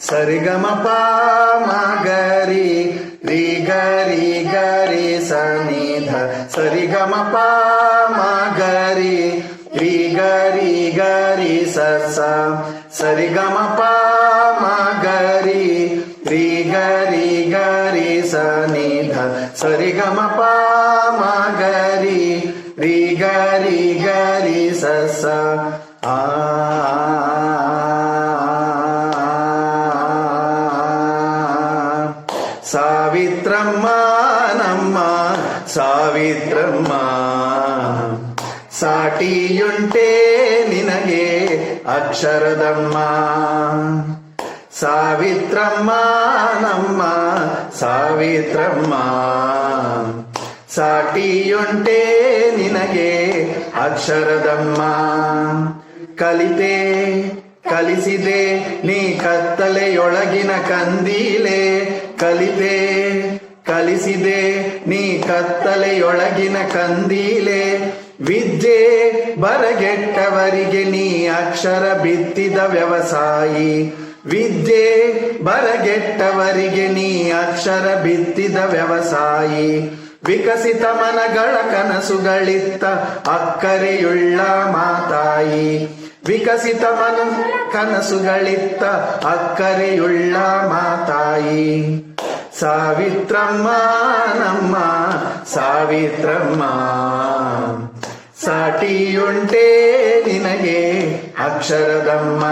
సరిగమప మగరి రి గరి గరి సనిధ సరిగమప మగరి రి గరి గరి సస సరిగమప మగరి రి గరి గరి సనిధ సరిగమప మగరి ರೀ ಗರಿ ಗರಿ ಸಸ ಆ ಸಾವಿತ್ರಮ್ಮ ನಮ್ಮ ಸಾವಿತ್ರಮ್ಮ ಸಾಟಿಯುಂಟೆ ನಿನಗೆ ಅಕ್ಷರದಮ್ಮ ಸಾವಿತ್ರಮ್ಮ ನಮ್ಮ ಸಾವಿತ್ರಮ್ಮ ಸಾಟಿಯುಂಟೆ ನಿನಗೆ ಅಕ್ಷರದಮ್ಮ, ಕಲಿತೆ, ಕಲಿಸಿದೆ, ನೀ ಕತ್ತಲೆಯೊಳಗಿನ ಕಂದೀಲೆ. ಕಲಿತೆ, ಕಲಿಸಿದೆ, ನೀ ಕತ್ತಲೆಯೊಳಗಿನ ಕಂದೀಲೆ. ವಿದ್ಯೆ ಬರಗೆಟ್ಟವರಿಗೆ ನೀ ಅಕ್ಷರ ಬಿತ್ತಿದ ವ್ಯವಸಾಯಿ. ವಿದ್ಯೆ ಬರಗೆಟ್ಟವರಿಗೆ ನೀ ಅಕ್ಷರ ಬಿತ್ತಿದ ವ್ಯವಸಾಯಿ. ವಿಕಸಿತ ಮನಗಳ ಕನಸುಗಳಿತ್ತ ಅಕ್ಕರೆಯುಳ್ಳ ಮಾತಾಯಿ. ವಿಕಸಿತ ಮನ ಕನಸುಗಳಿತ್ತ ಅಕ್ಕರೆಯುಳ್ಳ ಮಾತಾಯಿ. ಸಾವಿತ್ರಮ್ಮ ನಮ್ಮ ಸಾವಿತ್ರಮ್ಮ, ಸಾಟಿಯುಂಟೆ ನಿನಗೆ ಅಕ್ಷರದಮ್ಮ.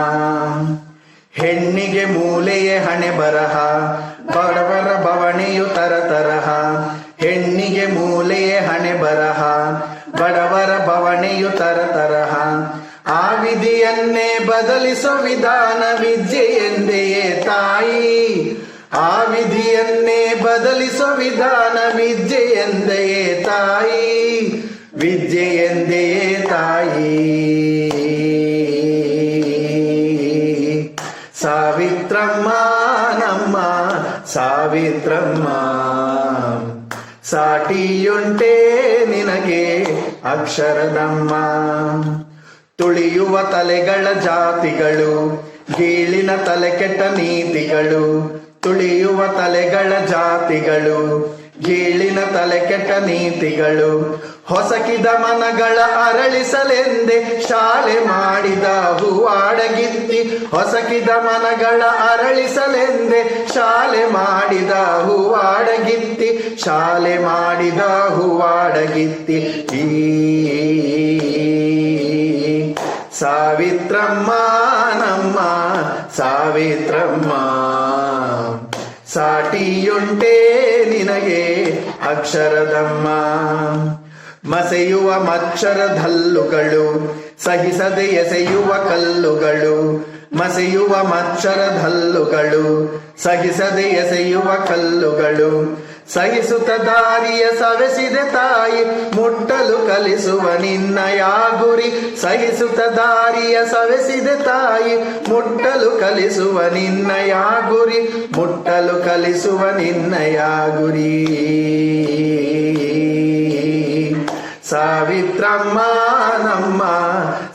ಹೆಣ್ಣಿಗೆ ಮೂಲೆಯೇ ಹಣೆ ಬರಹ ಬಡವರ ಬವಣೆಯು ತರತರಹ ಹೆಣ್ಣಿಗೆ ಮೂಲೆಯೇ ಹಣೆ ಬರಹ. ಬಡವರ ಬವಣೆಯು ತರತರಹ ಆ ವಿಧಿಯನ್ನೇ ಬದಲಿಸೋ ವಿಧಾನ ವಿದ್ಯೆ ಎಂದೆಯೇ ತಾಯಿ? ಆ ವಿಧಿಯನ್ನೇ ಬದಲಿಸೋ ವಿಧಾನ ವಿದ್ಯೆ ಎಂದೆಯೇ ತಾಯಿ? ವಿದ್ಯೆ ಎಂದೆಯೇ ತಾಯಿ? ಸಾವಿತ್ರಮ್ಮ. ಸಾಟಿಯುಂಟೆ ನಿನಗೆ ಅಕ್ಷರದಮ್ಮ. ತುಳಿಯುವ ತಲೆಗಳ ಜಾತಿಗಳು, ಗೀಳಿನ ತಲೆ ಕೆಟ್ಟ ನೀತಿಗಳು, ತುಳಿಯುವ ತಲೆಗಳ ಜಾತಿಗಳು, ಗೀಳಿನ ತಲೆ ಕೆಟ್ಟ ನೀತಿಗಳು ಹೊಸಕಿದ ಮನಗಳ ಅರಳಿಸಲೆಂದೆ ಶಾಲೆ ಮಾಡಿದ ಹೂವಾಡಗಿತ್ತಿ. ಹೊಸಕಿದ ಮನಗಳ ಅರಳಿಸಲೆಂದೆ ಶಾಲೆ ಮಾಡಿದ ಹೂವಾಡಗಿತ್ತಿ. ಶಾಲೆ ಮಾಡಿದ ಹೂವಾಡಗಿತ್ತಿ. ಈ ಸಾವಿತ್ರಮ್ಮ ನಮ್ಮ ಸಾವಿತ್ರಮ್ಮ, ಸಾಟಿಯುಂಟೆ ನಿನಗೆ ಅಕ್ಷರದಮ್ಮ. ಮಸೆಯುವ ಮಚ್ಚರದಲ್ಲುಗಳು ಸಹಿಸದೆ ಎಸೆಯುವ ಕಲ್ಲುಗಳು, ಮಸೆಯುವ ಮಚ್ಚರದಲ್ಲುಗಳು ಸಹಿಸದೆ ಎಸೆಯುವ ಕಲ್ಲುಗಳು. ಸಹಿಸುತ್ತ ದಾರಿಯ ಸವೆಸಿದೆ ತಾಯಿ, ಮುಟ್ಟಲು ಕಲಿಸುವ ನಿನ್ನಯ ಗುರಿ ಸಹಿಸುತ್ತ ದಾರಿಯ ಸವೆಸಿದೆ ತಾಯಿ, ಮುಟ್ಟಲು ಕಲಿಸುವ ನಿನ್ನಯ ಗುರಿ ಮುಟ್ಟಲು ಕಲಿಸುವ ನಿನ್ನಯ ಗುರಿ ಸಾವಿತ್ರಮ್ಮ ನಮ್ಮ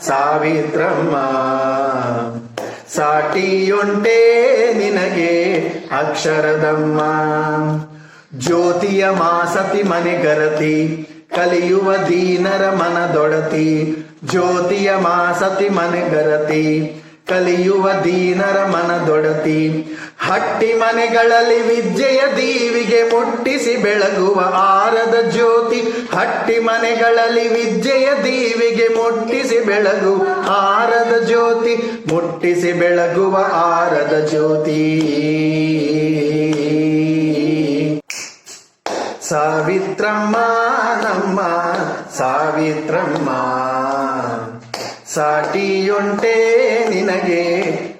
ಸಾವಿತ್ರಮ್ಮ. ಸಾಟಿಯುಂಟೆ ನಿನಗೆ ಅಕ್ಷರದಮ್ಮ. ಜ್ಯೋತಿಯ ಮಾಸತಿ ಮನೆಗರತಿ ಕಲಿಯುವ ದೀನರ ಮನದೊಡತಿ ಜ್ಯೋತಿಯ ಮಾಸತಿ ಮನೆಗರತಿ ಕಲಿಯುವ ದೀನರ ಮನದೊಡತಿ ಹಟ್ಟಿ ಮನೆಗಳಲ್ಲಿ ವಿದ್ಯೆಯ ದೀವಿಗೆ ಮುಟ್ಟಿಸಿ ಬೆಳಗುವ ಆರದ ಜ್ಯೋತಿ ಹಟ್ಟಿ ಮನೆಗಳಲ್ಲಿ ವಿದ್ಯೆಯ ದೀವಿಗೆ ಮುಟ್ಟಿಸಿ ಬೆಳಗು ಆರದ ಜ್ಯೋತಿ, ಮುಟ್ಟಿಸಿ ಬೆಳಗುವ ಆರದ ಜ್ಯೋತಿ. ಸಾವಿತ್ರಮ್ಮ ನಮ್ಮ ಸಾವಿತ್ರಮ್ಮ, ಸಾಟಿಯುಂಟೆ ನಿನಗೆ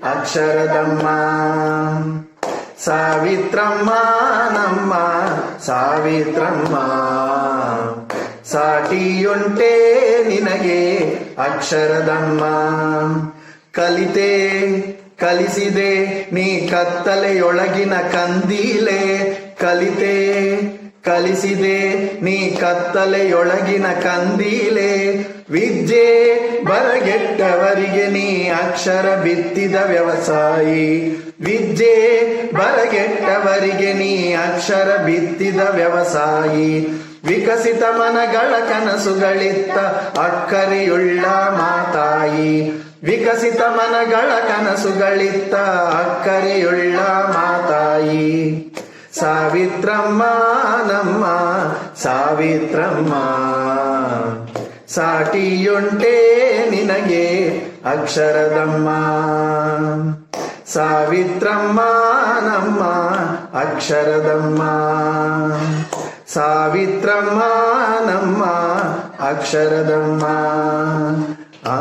ಅಕ್ಷರದಮ್ಮ. ಸಾವಿತ್ರಮ್ಮ ನಮ್ಮ ಸಾವಿತ್ರಮ್ಮ. ಸಾಟಿಯುಂಟೆ ನಿನಗೆ ಅಕ್ಷರದಮ್ಮ. ಕಲಿತೆ ಕಲಿಸಿದೆ ನೀ ಕತ್ತಲೆಯೊಳಗಿನ ಕಂದೀಲೆ. ಕಲಿತೆ ಕಲಿಸಿದೆ ನೀ ಕತ್ತಲೆಯೊಳಗಿನ ಕಂದೀಲೆ. ವಿದ್ಯೆ ಬರಗೆಟ್ಟವರಿಗೆ ನೀ ಅಕ್ಷರ ಬಿತ್ತಿದ ವ್ಯವಸಾಯಿ. ವಿದ್ಯೆ ಬರಗೆಟ್ಟವರಿಗೆ ನೀ ಅಕ್ಷರ ಬಿತ್ತಿದ ವ್ಯವಸಾಯಿ. ವಿಕಸಿತ ಮನಗಳ ಕನಸುಗಳಿತ್ತ ಅಕ್ಕರೆಯುಳ್ಳ ಮಾತಾಯಿ. ವಿಕಸಿತ ಮನಗಳ ಕನಸುಗಳಿತ್ತ ಅಕ್ಕರೆಯುಳ್ಳ ಮಾತಾಯಿ. ಸಾವಿತ್ರಮ್ಮ ನಮ್ಮ ಸಾವಿತ್ರಮ್ಮ ಸಾಟಿಯುಂಟೆ ನಿನಗೆ ಅಕ್ಷರದಮ್ಮ ಸಾವಿತ್ರಮ್ಮ ನಮ್ಮ ಅಕ್ಷರದಮ್ಮ ಸಾವಿತ್ರಮ್ಮ ನಮ್ಮ ಅಕ್ಷರದಮ್ಮ ಆ